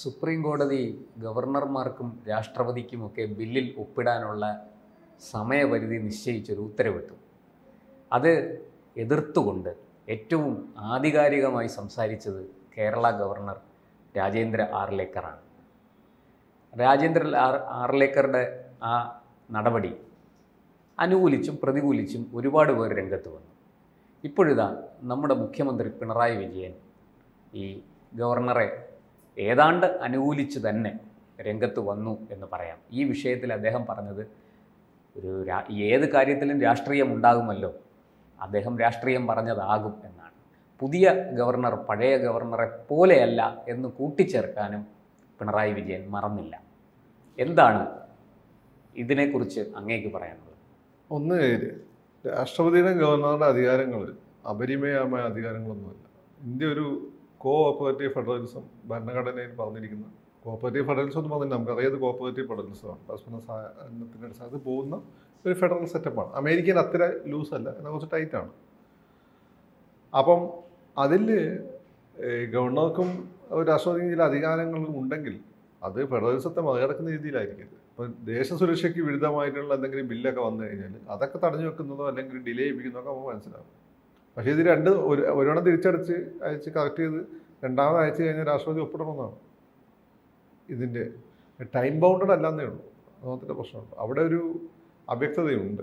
Supreme കോടതി ഗവർണർമാർക്കും രാഷ്ട്രപതിക്കുമൊക്കെ ബില്ലിൽ ഒപ്പിടാനുള്ള സമയപരിധി നിശ്ചയിച്ചൊരു ഉത്തരവിട്ടു. അത് എതിർത്തുകൊണ്ട് ഏറ്റവും ആധികാരികമായി സംസാരിച്ചത് കേരള ഗവർണർ രാജേന്ദ്ര ആർലേക്കറാണ്. രാജേന്ദ്ര ആർ ആർലേക്കറുടെ ആ നടപടി അനുകൂലിച്ചും പ്രതികൂലിച്ചും ഒരുപാട് പേർ രംഗത്ത് വന്നു. ഇപ്പോഴിതാ നമ്മുടെ മുഖ്യമന്ത്രി പിണറായി വിജയൻ ഈ ഗവർണറെ ഏതാണ്ട് അനുകൂലിച്ച് തന്നെ രംഗത്ത് വന്നു എന്ന് പറയാം. ഈ വിഷയത്തിൽ അദ്ദേഹം പറഞ്ഞത് ഒരു ഏത് കാര്യത്തിലും രാഷ്ട്രീയം ഉണ്ടാകുമല്ലോ അദ്ദേഹം രാഷ്ട്രീയം പറഞ്ഞതാകും എന്നാണ്. പുതിയ ഗവർണർ പഴയ ഗവർണറെ പോലെയല്ല എന്ന് കൂട്ടിച്ചേർക്കാനും പിണറായി വിജയൻ മറന്നില്ല. എന്താണ് ഇതിനെക്കുറിച്ച് അങ്ങേക്ക് പറയാനുള്ളത്? ഒന്ന് രാഷ്ട്രപതിയുടെ ഗവർണറുടെ അധികാരങ്ങൾ അപരിമയമായ അധികാരങ്ങളൊന്നുമല്ല. ഇന്ത്യ ഒരു കോ ഓപ്പറേറ്റീവ് ഫെഡറലിസം ഭരണഘടനയിൽ പറഞ്ഞിരിക്കുന്ന. കോപ്പറേറ്റീവ് ഫെഡറലിസം എന്ന് പറഞ്ഞാൽ നമുക്കറിയാത് കോപ്പറേറ്റീവ് ഫെഡറലിസമാണ് പരസ്പര സഹകരണത്തിന്റെ അടിസ്ഥാനത്തിൽ പോകുന്ന ഒരു ഫെഡറൽ സെറ്റപ്പാണ് അമേരിക്കയിൽ അത്ര ലൂസ് അല്ല. എന്നാൽ കുറച്ച് ടൈറ്റാണ് അപ്പം അതിൽ ഗവർണർക്കും രാഷ്ട്രപതിക്കും ചില അധികാരങ്ങൾ ഉണ്ടെങ്കിൽ അത് ഫെഡറലിസത്തെ മറികടക്കുന്ന രീതിയിലായിരിക്കും ഇപ്പം ദേശസുരക്ഷയ്ക്ക് വിരുദ്ധമായിട്ടുള്ള എന്തെങ്കിലും ബില്ലൊക്കെ വന്നു കഴിഞ്ഞാൽ അതൊക്കെ തടഞ്ഞു വെക്കുന്നതോ അല്ലെങ്കിൽ ഡിലേ ചെയ്യിപ്പിക്കുന്നതോ നമുക്ക് മനസ്സിലാവും. പക്ഷേ ഇത് രണ്ട് ഒരു ഒരെണ്ണം തിരിച്ചടിച്ച് അയച്ച് കളക്ട് ചെയ്ത് രണ്ടാമത് അയച്ചു കഴിഞ്ഞാൽ രാഷ്ട്രപതി ഒപ്പിടണമെന്നാണ്. ഇതിന്റെ ടൈം ബൗണ്ടഡ് അല്ലാന്നേ ഉള്ളൂ. അതുമാത്രത്തെ പ്രശ്നമുണ്ട് അവിടെ ഒരു അവ്യക്തതയുണ്ട്.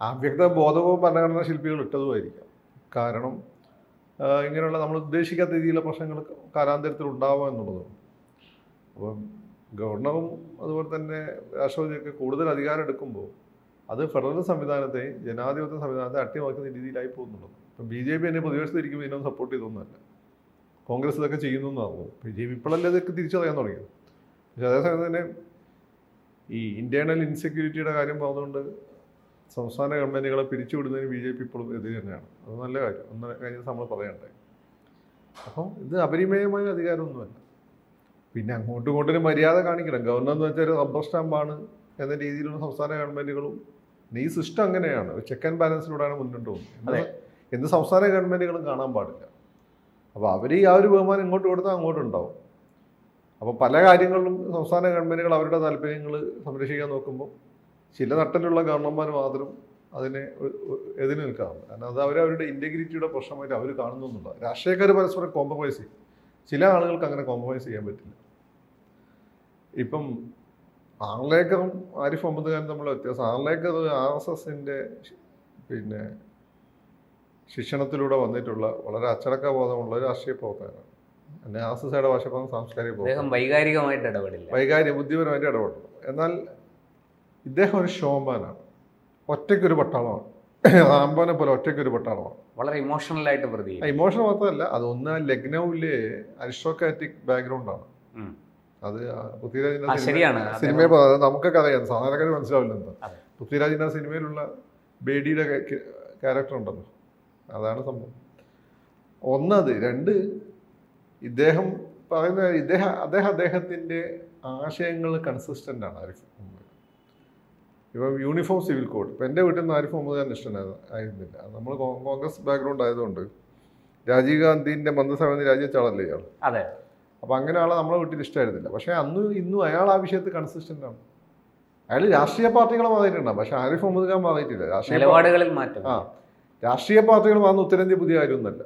ആ അവ്യക്തത ബോധവും ഭരണഘടനാ ശില്പികൾ ഇട്ടതുമായിരിക്കാം. കാരണം ഇങ്ങനെയുള്ള നമ്മൾ ഉദ്ദേശിക്കാത്ത രീതിയിലുള്ള പ്രശ്നങ്ങൾ കാലാന്തരത്തിൽ ഉണ്ടാവുക എന്നുള്ളതാണ്. അപ്പം ഗവർണറും അതുപോലെ തന്നെ രാഷ്ട്രപതിയൊക്കെ കൂടുതൽ അധികാരം എടുക്കുമ്പോൾ അത് ഫെഡറൽ സംവിധാനത്തെ ജനാധിപത്യ സംവിധാനത്തെ അട്ടിമറിക്കുന്ന രീതിയിലായി പോകുന്നുള്ളൂ. ഇപ്പം ബി ജെ പി എന്നെ പ്രതിപക്ഷത്ത് ഇരിക്കുമ്പോൾ ഇതിനൊന്നും സപ്പോർട്ട് ചെയ്തൊന്നുമല്ല. കോൺഗ്രസ് ഇതൊക്കെ ചെയ്യുന്നു എന്നാകുന്നു ബി ജെ പി ഇപ്പോഴല്ലേ ഇതൊക്കെ തിരിച്ചറിയാൻ തുടങ്ങിയത്? പക്ഷേ അതേസമയം തന്നെ ഈ ഇന്റേണൽ ഇൻസെക്യൂരിറ്റിയുടെ കാര്യം പറഞ്ഞുകൊണ്ട് സംസ്ഥാന ഗവൺമെന്റുകളെ പിരിച്ചുവിടുന്നതിന് ബി ജെ പി ഇപ്പോഴും എതിര് തന്നെയാണ്. അത് നല്ല കാര്യം. ഒന്ന് കഴിഞ്ഞ നമ്മൾ പറയണ്ടേ? അപ്പം ഇത് അപരിമയമായ അധികാരമൊന്നുമല്ല. പിന്നെ അങ്ങോട്ടും ഇങ്ങോട്ടും മര്യാദ കാണിക്കണം. ഗവർണർ എന്ന് വെച്ചാൽ റബ്ബർ സ്റ്റാമ്പാണ് എന്ന രീതിയിലുള്ള സംസ്ഥാന ഗവൺമെന്റുകളും ഈ സിസ്റ്റം അങ്ങനെയാണ്. ചെക്ക് ആൻഡ് ബാലൻസിലൂടെയാണ് മുന്നോട്ട് പോകുന്നത്. എന്ത് സംസ്ഥാന ഗവൺമെന്റുകളും കാണാൻ പാടില്ല. അപ്പോൾ അവർ ഈ ആ ഒരു ബഹുമാനം ഇങ്ങോട്ട് കൊടുത്താൽ അങ്ങോട്ടുണ്ടാവും അപ്പോൾ പല കാര്യങ്ങളിലും സംസ്ഥാന ഗവൺമെന്റുകൾ അവരുടെ താല്പര്യങ്ങൾ സംരക്ഷിക്കാൻ നോക്കുമ്പോൾ ചില നട്ടലുള്ള ഗവർണർമാർ മാത്രം അതിനെ എതിര് നിൽക്കാറുണ്ട്. കാരണം അത് അവർ അവരുടെ ഇന്റഗ്രിറ്റിയുടെ പ്രശ്നമായിട്ട് അവർ കാണുന്നു എന്നുള്ളത്. രാഷ്ട്രീയക്കാർ പരസ്പരം കോംപ്രമൈസ് ചെയ്യും. ചില ആളുകൾക്ക് അങ്ങനെ കോംപ്രമൈസ് ചെയ്യാൻ പറ്റില്ല. ഇപ്പം ആർലേക്കറും ആരിഫ് അമ്പത് ഖാനും തമ്മിലുള്ള വ്യത്യാസം. ആർലേക്കർ ആർ എസ് എസിന്റെ പിന്നെ ശിക്ഷണത്തിലൂടെ വന്നിട്ടുള്ള വളരെ അച്ചടക്ക ബോധമുള്ള ഒരു രാഷ്ട്രീയ പ്രവർത്തകനാണ്. എന്നെ ആർ എസ് എസ്ഐയുടെ ഭാഷ പറഞ്ഞ സാംസ്കാരിക വൈകാരികമായിട്ട് ഇടപെടില്ല. വൈകാരിക ബുദ്ധിപരമായിട്ട് ഇടപെടുന്നു. എന്നാൽ ഇദ്ദേഹം ഒരു ഷോമാനാണ് ഒറ്റയ്ക്കൊരു പട്ടാളമാണ്. റാംബോനെ പോലെ ഒറ്റയ്ക്കൊരു പട്ടാളമാണ്. വളരെ ഇമോഷണൽ ആയിട്ട് പ്രതി ഇമോഷണൽ മാത്രമല്ല അത് ഒന്ന് ലക്നൌവിലെ അരിസ്റ്റോക്രാറ്റിക് ബാക്ക്ഗ്രൗണ്ടാണ്. അത് പൃഥ്വിരാജിന്റെ ശരിയാണ്. സിനിമയെ നമുക്കൊക്കെ അറിയാം സാധാരണക്കാർ മനസ്സിലാവില്ല എന്താ. പൃഥ്വിരാജിന്റെ ആ സിനിമയിലുള്ള ബേഡിയുടെ ക്യാരക്ടർ ഉണ്ടല്ലോ. അതാണ് സംഭവം. ഒന്നത് രണ്ട് ഇദ്ദേഹം പറയുന്ന ഇദ്ദേഹം അദ്ദേഹം അദ്ദേഹത്തിന്റെ ആശയങ്ങൾ കൺസിസ്റ്റന്റ് ആണ് ആരിഫ് മുഹമ്മദ്. ഇപ്പം യൂണിഫോം സിവിൽ കോഡ് ഇപ്പം എന്റെ വീട്ടിൽ നിന്ന് ആരിഫ് മുഹമ്മദ് ഖാൻ നമ്മൾ കോൺഗ്രസ് ബാക്ക്ഗ്രൗണ്ട് ആയതുകൊണ്ട് രാജീവ് ഗാന്ധിന്റെ മന്ത്രിസഭയിൽ രാജിവെച്ച ആളല്ലേ ഇയാൾ അതെ അപ്പം അങ്ങനെ ആളെ നമ്മളെ വീട്ടിൽ ഇഷ്ടമായിരുന്നില്ല പക്ഷേ അന്ന് ഇന്നും അയാൾ ആ വിഷയത്തിൽ കൺസിസ്റ്റന്റ് ആണ്. അയാൾ രാഷ്ട്രീയ പാർട്ടികളെ മാറിയിട്ടുണ്ട്. പക്ഷേ ആരിഫ് മുഹമ്മദ് ഖാൻ മാറിയിട്ടില്ല. രാഷ്ട്രീയ മാറ്റം. ആ. രാഷ്ട്രീയ പാർട്ടികൾ മാറുന്ന ഉത്തരേന്ത്യ പുതിയ കാര്യമൊന്നുമല്ല.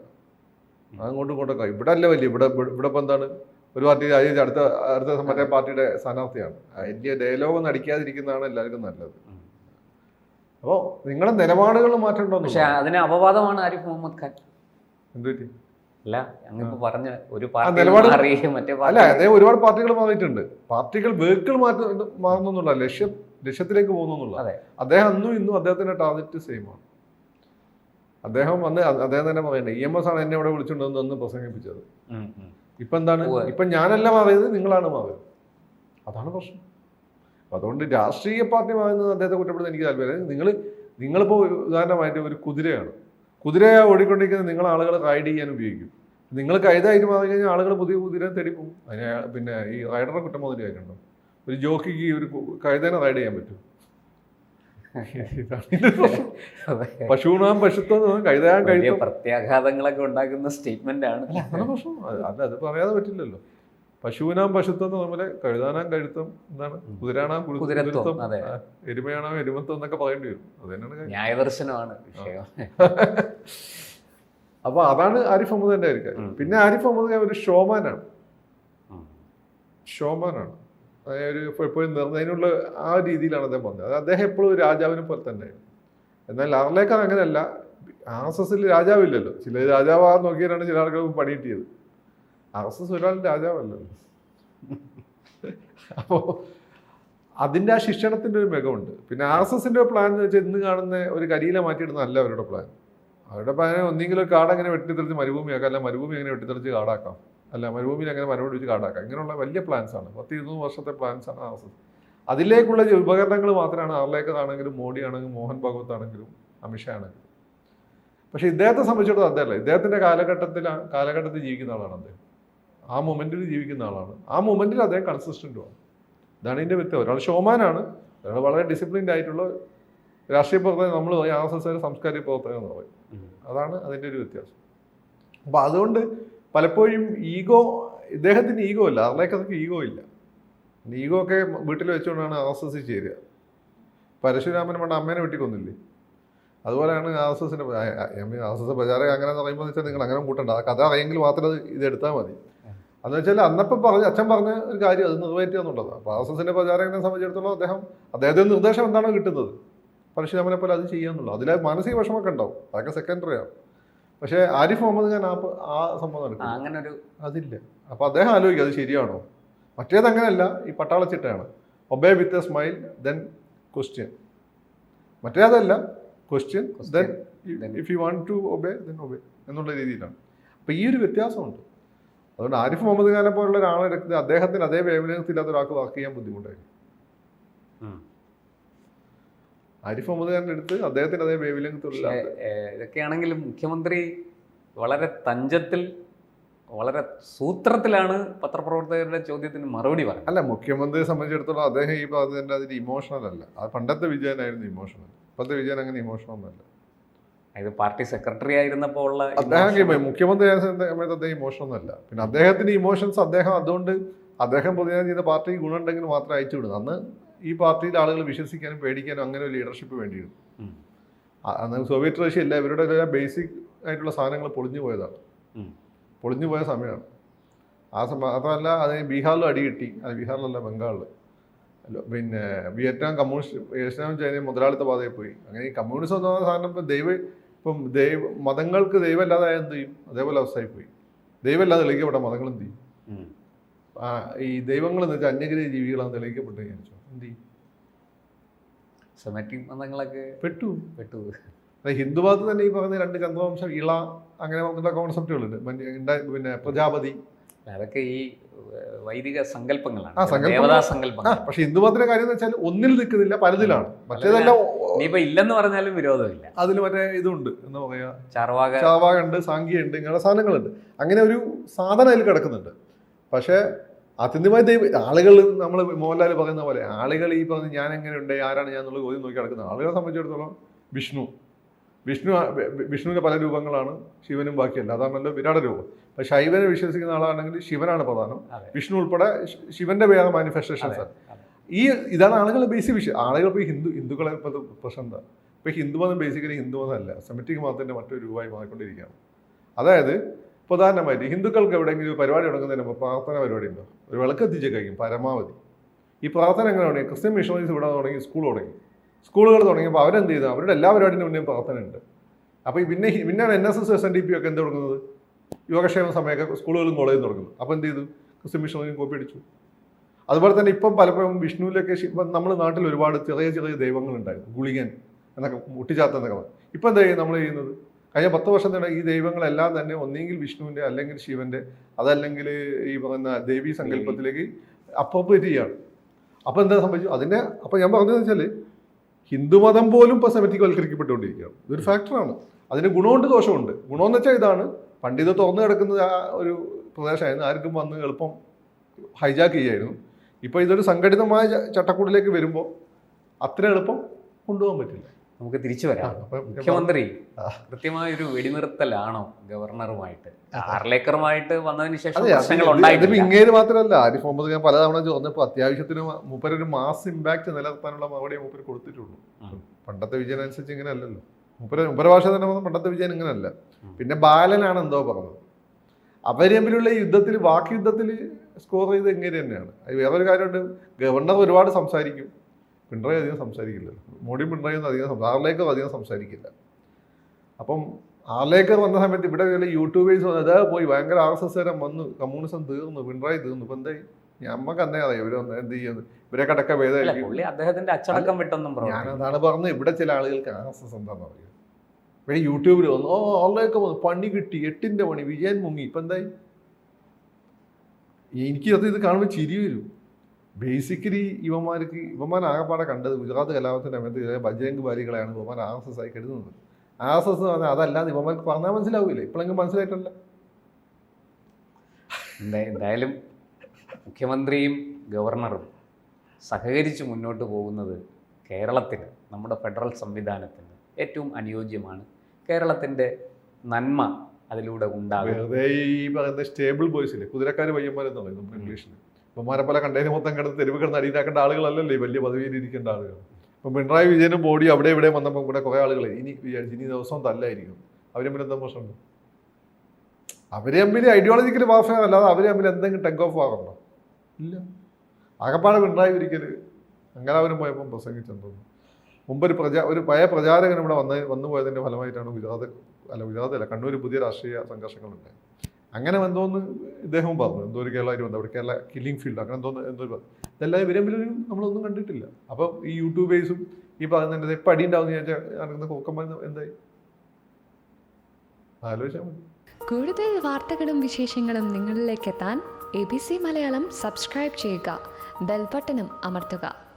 അങ്ങോട്ടും ഇങ്ങോട്ടൊക്കെ ഇവിടെ അല്ല വലിയ. ഇവിടെ ഇവിടെ ഇപ്പം എന്താണ്? ഒരു പാർട്ടി അതായത് അടുത്ത അടുത്ത മറ്റേ പാർട്ടിയുടെ സ്ഥാനാർത്ഥിയാണ്. അതിന്റെ ഡയലോഗ് ഒന്നും അടിക്കാതിരിക്കുന്നതാണ് എല്ലാവർക്കും നല്ലത്. അപ്പോൾ നിങ്ങളുടെ നിലപാടുകൾ മാറ്റണ്ടോ പക്ഷേ അതിന് അപവാദമാണ് ആരിഫ് മുഹമ്മദ് ഖാൻ. എന്ത് പറ്റി അല്ല അങ്ങിപ്പോ പറഞ്ഞ ഒരു പാർട്ടി മാറി മറ്റേ അല്ല അതേ ഒരുപാട് പാർട്ടികൾ മാറിയിട്ടുണ്ട്. പാർട്ടികൾ വേക്കുകൾ മാറ്റുന്നു മാറുന്നുള്ള ലക്ഷ്യം ലക്ഷ്യത്തിലേക്ക് പോകുന്നുള്ള. അദ്ദേഹം അന്നും ഇന്നും അദ്ദേഹത്തിന്റെ ടാർഗറ്റ് സെയിം ആണ്. അദ്ദേഹം വന്ന് അദ്ദേഹം തന്നെ പറയുന്നത് ഇ എം എസ് ആണ് എന്നെ ഇവിടെ വിളിച്ചുകൊണ്ടുവന്ന് അന്ന് പ്രസംഗിപ്പിച്ചത്. ഇപ്പൊ എന്താണ്. ഇപ്പൊ ഞാനല്ല മാറിയത് നിങ്ങളാണ് മാറിയത്. അതാണ് പ്രശ്നം. അതുകൊണ്ട് രാഷ്ട്രീയ പാർട്ടി മാറുന്നത് അദ്ദേഹത്തെ കുറ്റപ്പെടുത്താൻ എനിക്ക് താല്പര്യം നിങ്ങൾ നിങ്ങളിപ്പോ ഉദാഹരണമായിട്ട് ഒരു കുതിരയാണ്. കുതിരയെ ഓടിക്കൊണ്ടിരിക്കുന്ന നിങ്ങൾ ആളുകൾ റൈഡ് ചെയ്യാൻ ഉപയോഗിക്കും. നിങ്ങൾ കൈതായിട്ട് മാറി കഴിഞ്ഞാൽ ആളുകൾ പുതിയ കുതിരയെ തേടി പോകും. അതിന് പിന്നെ ഈ റൈഡറെ കുറ്റം മുതൽ കാര്യമുണ്ടോ ഒരു ജോക്കിക്ക് ഈ ഒരു കൈതേനെ റൈഡ് ചെയ്യാൻ പറ്റും. പശുവിനാം പശുത്വം കൈതാൻ കഴിയും പ്രത്യാഘാതങ്ങളൊക്കെ ഉണ്ടാക്കുന്ന സ്റ്റേറ്റ്മെന്റ് ആണ്. അത് അത് പറയാതെ പറ്റില്ലല്ലോ. പശുവിനാം പശുത്വം നമ്മളെ കഴുതാനാം കഴുത്തം എന്താണ് കുതിരാണാം കുതിരത്വം, എരുമയാണോ എരുമത്വം എന്നൊക്കെ പറയേണ്ടി വരും. അത് തന്നെയാണ് ന്യായദർശനമാണ് വിഷയം. അപ്പൊ അതാണ് ആരിഫ് അഹമ്മദിന്റെ കാര്യം. പിന്നെ ആരിഫ് അഹമ്മദ് ഖാൻ ഒരു ഷോമാനാണ്. ഷോമാനാണ്. ഒരു എപ്പോഴും നിറഞ്ഞതിനുള്ള ആ രീതിയിലാണ് അദ്ദേഹം പറഞ്ഞത്. അത് അദ്ദേഹം എപ്പോഴും ഒരു രാജാവിനെ പോലെ തന്നെയാണ്. എന്നാൽ ലാർലേക്കർ അങ്ങനെയല്ല. ആർ എസ് എസിൽ രാജാവില്ലല്ലോ. ചില രാജാവാകാൻ നോക്കിയാണ് ചില ആളുകൾ പണി കിട്ടിയത്. എസ് ഒരാൾ രാജാവല്ലല്ലോ അപ്പോൾ അതിന്റെ ആ ശിക്ഷണത്തിന്റെ ഒരു മികവുണ്ട് പിന്നെ ആർ എസ് എസിന്റെ പ്ലാൻ എന്ന് വെച്ചാൽ ഇന്ന് കാണുന്ന ഒരു കരിയില മാറ്റിയിടുന്നതല്ല അവരുടെ പ്ലാൻ അവരുടെ പ്ലാൻ ഒന്നെങ്കിലും ഒരു കാട് അങ്ങനെ വെട്ടിത്തെറിച്ച് മരുഭൂമിയാക്കാം അല്ല മരുഭൂമി അങ്ങനെ വെട്ടിത്തെറിച്ച് കാടാക്കാം. അല്ല മരുഭൂമിയിൽ അങ്ങനെ മരം വെച്ച് കാടാക്കാം. ഇങ്ങനെയുള്ള വലിയ പ്ലാൻസ് ആണ്. പത്ത് ഇരുന്നൂറ് വർഷത്തെ പ്ലാൻസ് ആണ് ആർ എസ് എസ്. അതിലേക്കുള്ള ഉപകരണങ്ങൾ മാത്രമാണ് ആറിലേക്ക് ആണെങ്കിലും മോഡി ആണെങ്കിലും മോഹൻ ഭഗവത് ആണെങ്കിലും അമിത്ഷാ ആണെങ്കിലും. പക്ഷേ ഇദ്ദേഹത്തെ സംബന്ധിച്ചിടത്തോളം അതല്ല ഇദ്ദേഹത്തിന്റെ കാലഘട്ടത്തിൽ കാലഘട്ടത്തിൽ ജീവിക്കുന്ന ആളാണ് അദ്ദേഹം. ആ മൊമെന്റിൽ ജീവിക്കുന്ന ആളാണ്. ആ മൊമെന്റിൽ അദ്ദേഹം കൺസിസ്റ്റന്റുമാണ് ഇതാണ് ഇതിന്റെ വ്യക്തി ഒരാൾ ഷോമാനാണ്. ഒരാൾ വളരെ ഡിസിപ്ലിൻഡ് ആയിട്ടുള്ള രാഷ്ട്രീയ പ്രവർത്തകൻ നമ്മൾ ആർ എസ് എസ് സാംസ്കാരിക പ്രവർത്തകൻ എന്ന് പറയും. അതാണ് അതിന്റെ ഒരു വ്യത്യാസം. അപ്പോൾ അതുകൊണ്ട് പലപ്പോഴും ഈഗോ ഇദ്ദേഹത്തിന് ഈഗോ ഇല്ല. അതൊക്കെ ഈഗോ ഇല്ല. ഈഗോ ഒക്കെ വീട്ടിൽ വെച്ചുകൊണ്ടാണ് ആർ എസ് എസ് ചേരുക. പരശുരാമൻ പണ്ട് അമ്മേനെ വെട്ടിക്കൊന്നില്ലേ? അതുപോലെയാണ് ആർ എസ് എസിന്റെ ആർ എസ് എസ് പ്രചാരക അങ്ങനെ പറയുമ്പോൾ വെച്ചാൽ നിങ്ങൾ അങ്ങനെ കൂട്ടണ്ട. ആ കഥ അറിയെങ്കിൽ മാത്രം ഇത് എടുത്താൽ മതി. അന്ന് വെച്ചാൽ അന്നപ്പം പറഞ്ഞ അച്ഛൻ പറഞ്ഞ ഒരു കാര്യം അത് നിറവേറ്റുക എന്നുള്ളത്. അപ്പോൾ ആർ എസ് എസിന്റെ പ്രചാരകനെ സംബന്ധിച്ചിടത്തോളം അദ്ദേഹം അദ്ദേഹത്തിന് നിർദ്ദേശം എന്താണോ കിട്ടുന്നത്. പരശുരാമനെ പോലെ അത് ചെയ്യുക എന്നുള്ളത് അതിലെ മാനസിക വിഷമമൊക്കെ ഉണ്ടാവും. അതൊക്കെ സെക്കൻഡറി ആണ്. പക്ഷേ ആരിഫ് മുഹമ്മദ് ഞാൻ ആ ആ സംഭവം നടക്കും. അങ്ങനെ ഒരു അതില്ല. അപ്പോൾ അദ്ദേഹം ആലോചിക്കും അത് ശരിയാണോ? മറ്റേത് അങ്ങനെയല്ല ഈ പട്ടാളച്ചിട്ടയാണ്. Obey with a smile then question. മറ്റേതല്ല question then then- if you want to obey then obey എന്നുള്ള രീതിയിലാണ്. അപ്പോൾ ഈ ഒരു വ്യത്യാസമുണ്ട്. അതുകൊണ്ട് ആരിഫ് മുഹമ്മദ് ഖാനെ പോലുള്ള ഒരാളെടുത്ത് അദ്ദേഹത്തിന് അതേ വേവനത്തില്ലാത്ത ഒരാൾക്ക് വർക്ക് ചെയ്യാൻ ബുദ്ധിമുട്ടായിരിക്കും. ആരിഫ് മുഹമ്മദ് ഖാന്റെ അടുത്ത് അദ്ദേഹത്തിന് അതേ ഏഹ്, ഇതൊക്കെയാണെങ്കിലും മുഖ്യമന്ത്രി വളരെ തഞ്ചത്തിൽ വളരെ സൂത്രത്തിലാണ് പത്രപ്രവർത്തകരുടെ ചോദ്യത്തിന് മറുപടി പറഞ്ഞത് അല്ല മുഖ്യമന്ത്രിയെ സംബന്ധിച്ചിടത്തോളം അദ്ദേഹം ഈ പറഞ്ഞതിന്റെ അതിൽ ഇമോഷണൽ അല്ല. അത് പണ്ടത്തെ വിജയനായിരുന്നു ഇമോഷണൽ ഇപ്പോഴത്തെ വിജയൻ അങ്ങനെ ഇമോഷണൽ ഒന്നല്ല ഇത് പാർട്ടി സെക്രട്ടറി ആയിരുന്നപ്പോൾ ഉള്ള അദ്ദേഹം മുഖ്യമന്ത്രി സമയത്ത് അദ്ദേഹം ഇമോഷൻ ഒന്നല്ല പിന്നെ അദ്ദേഹത്തിന്റെ ഇമോഷൻസ് അദ്ദേഹം അതുകൊണ്ട് അദ്ദേഹം പൊതുവെ ചെയ്ത പാർട്ടിക്ക് ഗുണമുണ്ടെങ്കിൽ മാത്രം അയച്ചു വിടുന്നു അന്ന് ഈ പാർട്ടിയിലെ ആളുകൾ വിശ്വസിക്കാനും പേടിക്കാനും അങ്ങനെ ഒരു ലീഡർഷിപ്പ് വേണ്ടിയിരുന്നു. അന്ന് സോവിയറ്റ് റഷ്യ ഇല്ല ഇവരുടെ ബേസിക് ആയിട്ടുള്ള സാധനങ്ങൾ പൊളിഞ്ഞു പോയതാണ്. പൊളിഞ്ഞു പോയ സമയമാണ്. ആ സമയം മാത്രമല്ല അത് ബീഹാറിലും അടി കിട്ടി. അത് ബീഹാറിലല്ല ബംഗാളിൽ അല്ല, പിന്നെ വിയറ്റ്നാം കമ്മ്യൂണിസ്റ്റ് വിയറ്റ്നാം ചൈനയും മുതലാളിത്ത പാതയിൽ പോയി. അങ്ങനെ ഈ കമ്മ്യൂണിസം എന്ന് പറയുന്ന സാധനം ദൈവ ഇപ്പം ദൈവ മതങ്ങൾക്ക് ദൈവമല്ലാതായ എന്ത് ചെയ്യും? അതേപോലെ അവസ്ഥയായി പോയി ദൈവമല്ലാതെ തെളിയിക്കപ്പെട്ട മതങ്ങൾ എന്ത് ചെയ്യും? ആ, ഈ ദൈവങ്ങൾ എന്ന് വെച്ചാൽ അന്യഗ്രഹ ജീവികളാണ് തെളിയിക്കപ്പെട്ട് വിചാരിച്ചു? എന്ത് ചെയ്യും? സെമറ്റിക് മതങ്ങളൊക്കെ പെട്ടു. പെട്ടു. ഹിന്ദുമതത്തിൽ തന്നെ ഈ പറയുന്ന രണ്ട് ചന്ദ്രവംശം ഇള അങ്ങനെ പറഞ്ഞിട്ടുള്ള കോൺസെപ്റ്റുകളുണ്ട് പിന്നെ പ്രജാപതി അതൊക്കെ ഈ വൈദിക സങ്കല്പങ്ങളാണ്. ദേവതാ സങ്കല്പങ്ങൾ. പക്ഷെ ഹിന്ദുമതത്തിന്റെ കാര്യം എന്ന് വെച്ചാൽ ഒന്നിൽ നിൽക്കുന്നില്ല പലതിലാണ്. മറ്റേതെല്ലാം ഇനിയിപ്പോ ഇല്ലെന്ന് പറഞ്ഞാലും വിരോധമില്ല. അതിൽ മറ്റേ ഇതുണ്ട് എന്താ പറയാ? ചാർവാക. ചാവാകുണ്ട് സാങ്കിയുണ്ട് ഇങ്ങനെയുള്ള സാധനങ്ങളുണ്ട്. അങ്ങനെ ഒരു സാധനം അതിൽ കിടക്കുന്നുണ്ട്. പക്ഷെ ആത്യന്തികമായി ദൈവം ആളുകൾ നമ്മൾ മോഹൻലാൽ പറയുന്ന പോലെ ആളുകൾ ഈ പറഞ്ഞ് ഞാൻ എങ്ങനെയുണ്ട് ആരാണ് ഞാൻ എന്നുള്ള ചോദ്യം നോക്കി കിടക്കുന്നത് ആളുകളെ സംബന്ധിച്ചിടത്തോളം വിഷ്ണു. വിഷ്ണു വിഷ്ണുവിന്റെ പല രൂപങ്ങളാണ് ശിവനും ബാക്കിയല്ല. അതാണല്ലോ വിരാട രൂപം. അപ്പം ശൈവനെ വിശ്വസിക്കുന്ന ആളാണെങ്കിൽ ശിവനാണ് പ്രധാനം. വിഷ്ണു ഉൾപ്പെടെ ശിവന്റെ വേറെ മാനിഫെസ്റ്റേഷൻസ് ഈ ഇതാണ് ആളുകൾ ബേസിക് വിഷയം. ആളുകൾ ഇപ്പോൾ ഹിന്ദു ഹിന്ദുക്കളെ ഇപ്പോൾ പ്രശ്നം എന്താ ഇപ്പോൾ ഹിന്ദുമതം ബേസിക്കലി ഹിന്ദുമതം അല്ല സെമിറ്റിക് മതത്തിന്റെ മറ്റൊരു രൂപമായി മാറിക്കൊണ്ടിരിക്കുകയാണ്. അതായത് പ്രധാനമായിട്ട് ഹിന്ദുക്കൾക്ക് എവിടെയെങ്കിലും ഒരു പരിപാടി തുടങ്ങുന്നതിന് മുമ്പ് പ്രാർത്ഥന പരിപാടി ഉണ്ടോ? ഒരു വിളക്ക് എത്തിച്ചേക്കായിരിക്കും പരമാവധി. ഈ പ്രാർത്ഥന എങ്ങനെ തുടങ്ങി? ക്രിസ്ത്യൻ മിഷണറീസ് ഇവിടെ തുടങ്ങി സ്കൂൾ തുടങ്ങി. സ്കൂളുകൾ തുടങ്ങിയപ്പോൾ അവരെന്ത് ചെയ്തു? അവരുടെ എല്ലാ പരിപാടിന്റെ മുന്നേ പ്രവർത്തനമുണ്ട്. അപ്പോൾ പിന്നെ പിന്നെയാണ് N S S S N D P ഒക്കെ എന്ത് തുടങ്ങുന്നത്? യോഗക്ഷേമ സമയമൊക്കെ സ്കൂളുകളും കോളേജും തുടങ്ങുന്നത്. അപ്പോൾ എന്ത് ചെയ്തു? ക്രിസ്ത്യൻ മിഷണറിയും കോപ്പി അടിച്ചു. അതുപോലെ തന്നെ ഇപ്പം പലപ്പോഴും വിഷ്ണുവിലൊക്കെ നമ്മുടെ നാട്ടിൽ ഒരുപാട് ചെറിയ ചെറിയ ദൈവങ്ങളുണ്ടായിരുന്നു. ഗുളികൻ എന്നൊക്കെ മുട്ടിച്ചാത്ത എന്നൊക്കെ പറഞ്ഞു ഇപ്പം എന്താ നമ്മൾ ചെയ്യുന്നത് കഴിഞ്ഞ പത്ത് വർഷത്തിനിടെ ഈ ദൈവങ്ങളെല്ലാം തന്നെ ഒന്നെങ്കിൽ വിഷ്ണുവിന്റെ അല്ലെങ്കിൽ ശിവന്റെ അതല്ലെങ്കിൽ ഈ പറയുന്ന ദേവീ സങ്കല്പത്തിലേക്ക് അപ്രോപ്രിയേറ്റ് ചെയ്യുകയാണ്. അപ്പോൾ എന്താ സംഭവിച്ചു? അതിന്റെ അപ്പോൾ ഞാൻ പറഞ്ഞതെന്ന് വെച്ചാൽ ഹിന്ദുമതം പോലും ഇപ്പോൾ സെമറ്റിക് വൽക്കരിക്കപ്പെട്ടുകൊണ്ടിരിക്കുകയാണ് ഇതൊരു ഫാക്ടറാണ്. അതിന് ഗുണമുണ്ട് ദോഷമുണ്ട്. ഗുണമെന്ന് വെച്ചാൽ ഇതാണ്. പണ്ട് ഇത് തുറന്നു കിടക്കുന്നത് ആ ഒരു പ്രദേശമായിരുന്നു. ആർക്കും വന്ന് എളുപ്പം ഹൈജാക്ക് ചെയ്യായിരുന്നു. ഇപ്പോൾ ഇതൊരു സംഘടിതമായ ചട്ടക്കൂടിലേക്ക് വരുമ്പോൾ അത്ര എളുപ്പം കൊണ്ടുപോകാൻ പറ്റില്ല. നമുക്ക് തിരിച്ചു വരാം. മുഖ്യമന്ത്രി കൃത്യമായ ഒരു വെടിനിർത്തലാണോ ഗവർണറുമായിട്ട്? ആർലേക്കറുമായിട്ട് വന്നതിന് ശേഷം ഇങ്ങനെ ഇങ്ങേര് മാത്രമല്ല. ആരിഫ് മുഹമ്മദ് ഞാൻ പലതവണ ചോദിച്ചപ്പോൾ അത്യാവശ്യത്തിന് മൂപ്പര് ഒരു മാസ് ഇമ്പാക്ട് നിലനിർത്താനുള്ള മറുപടി മൂപ്പർ കൊടുത്തിട്ടുള്ളൂ. പണ്ടത്തെ വിജയൻ അനുസരിച്ച് ഇങ്ങനെ അല്ലല്ലോ മൂപ്പര് മൂപ്പര ഭാഷ തന്നെ വന്ന പണ്ടത്തെ വിജയൻ ഇങ്ങനെയല്ല. പിന്നെ ബാലനാണ് എന്തോ പറഞ്ഞത്. അവർ തമ്മിലുള്ള യുദ്ധത്തിൽ വാക്ക് യുദ്ധത്തിൽ സ്കോർ ചെയ്ത് എങ്ങനെ തന്നെയാണ്. അത് വേറൊരു കാര്യമുണ്ട്. ഗവർണർ ഒരുപാട് സംസാരിക്കും. പിണറായി അധികം സംസാരിക്കില്ലല്ലോ. മോഡിയും പിണറായി ഒന്നും അധികം ആർലേക്കർ അധികം സംസാരിക്കില്ല. അപ്പം ആർലേക്കർ വന്ന സമയത്ത് ഇവിടെ യൂട്യൂബേഴ്സ് വന്ന് അതാ പോയി ഭയങ്കര ആർ എസ് എസ് വരെ വന്നു കമ്മ്യൂണിസം തീർന്നു പിണറായി തീർന്നു. ഇപ്പം എന്തായി? ഞമ്മക്ക് അന്നേ അറിയാം? ഇവർ എന്ത് ചെയ്യുന്നത് ഇവരെ കടക്ക അദ്ദേഹത്തിന്റെ അച്ചടക്കം വിട്ടൊന്നും ഞാൻ അതാണ് പറഞ്ഞത്. ഇവിടെ ചില ആളുകൾക്ക് ആർ എസ് എസ് എന്താണെന്ന് അറിയാം? ഇവിടെ യൂട്യൂബിൽ വന്നു ഓ ആർലേക്കർ വന്നു. പണി കിട്ടി. എട്ടിന്റെ പണി. വിജയൻ മുങ്ങി. ഇപ്പം എന്തായി? എനിക്ക് അത് ഇത് കാണുമ്പോൾ ചിരി വരും. ബേസിക്കലി ഇവന്മാർക്ക് ഇവന്മാർ ആകെപ്പാടെ കണ്ടത് ഗുജറാത്ത് കലാപത്തിന്റെ സമയത്ത് ബജരംഗ് ബാലികളെയാണ് ഇവന്മാർ ആർ എസ് എസ് ആയി കരുതുന്നത്. ആർ എസ് എസ് എന്ന് പറഞ്ഞാൽ അതല്ലാതെ ഇവന്മാർക്ക് പറഞ്ഞാൽ മനസ്സിലാവില്ല ഇപ്പോഴെങ്കിലും മനസ്സിലായിട്ടല്ല എന്തായാലും മുഖ്യമന്ത്രിയും ഗവർണറും സഹകരിച്ച് മുന്നോട്ട് പോകുന്നത് കേരളത്തിന് നമ്മുടെ ഫെഡറൽ സംവിധാനത്തിന് ഏറ്റവും അനുയോജ്യമാണ്. കേരളത്തിന്റെ നന്മ അതിലൂടെ ഉണ്ടാകും. വെറുതെ ഈ പറയുന്ന സ്റ്റേബിൾ ബോയ്സ് ഇല്ലേ കുതിരക്കാർ പയ്യന്മാരെന്ന് പറയും നമ്മുടെ ഇംഗ്ലീഷിൽ ഇവന്മാരെ പോലെ കണ്ടതിന് മൊത്തം കിടന്ന് തെരുവ് കിടന്ന് അടിയിലാക്കേണ്ട ആളുകളല്ലല്ലോ ഈ വലിയ പദവിയിൽ ഇരിക്കേണ്ട ആളുകൾ. ഇപ്പം പിണറായി വിജയനും ബോഡി അവിടെ ഇവിടെ വന്നപ്പോൾ ഇവിടെ കുറേ ആളുകൾ ഇനി ഇനി ദിവസവും തല്ലായിരിക്കും. അവരെ തമ്മിൽ എന്താ പ്രശ്നമുണ്ട് അവരെ തമ്മിൽ ഐഡിയോളജിക്കൽ വാർഫെയർ അല്ലാതെ അവരെ തമ്മിൽ എന്തെങ്കിലും ടെഗ് ഓഫ് ആകണ്ടോ ഇല്ല. അകപ്പാട് പിണറായി ഒരിക്കൽ അങ്ങനാവരും പോയപ്പം പ്രസംഗിച്ചെന്തോന്നു മുമ്പൊരു പ്രചാ ഒരു പഴയ പ്രചാരകൻ ഇവിടെ വന്ന് വന്നു പോയതിന്റെ ഫലമായിട്ടാണ് ഗുജറാത്ത് അല്ല ഗുജറാത്ത് അല്ല കണ്ണൂർ പുതിയ രാഷ്ട്രീയ സംഘർഷങ്ങളുണ്ട് അങ്ങനെ എന്തോന്ന് ഇദ്ദേഹവും പറഞ്ഞു. എന്തോ ഒരു കേരള വന്നു. അവിടെ കേരള കില്ലിംഗ് ഫീൽഡ് അങ്ങനെ എന്തോ എന്തോ പറഞ്ഞു. ഇതെല്ലാം ഇവരെ തമ്മിലൊരു നമ്മളൊന്നും കണ്ടിട്ടില്ല. അപ്പം ഈ യൂട്യൂബേഴ്സും ഈ പറയുന്നതിന്റെ ഇപ്പം അടി ഉണ്ടാവും ചോദിച്ചാൽ നടക്കുന്ന കൊക്കന്മാർ എന്തായി? ആലോചിച്ചാൽ മതി. കൂടുതൽ വാർത്തകളും വിശേഷങ്ങളും നിങ്ങളിലേക്ക് എത്താൻ A B C Malayalam subscribe ചെയ്യുക. ബെൽബട്ടനും അമർത്തുക.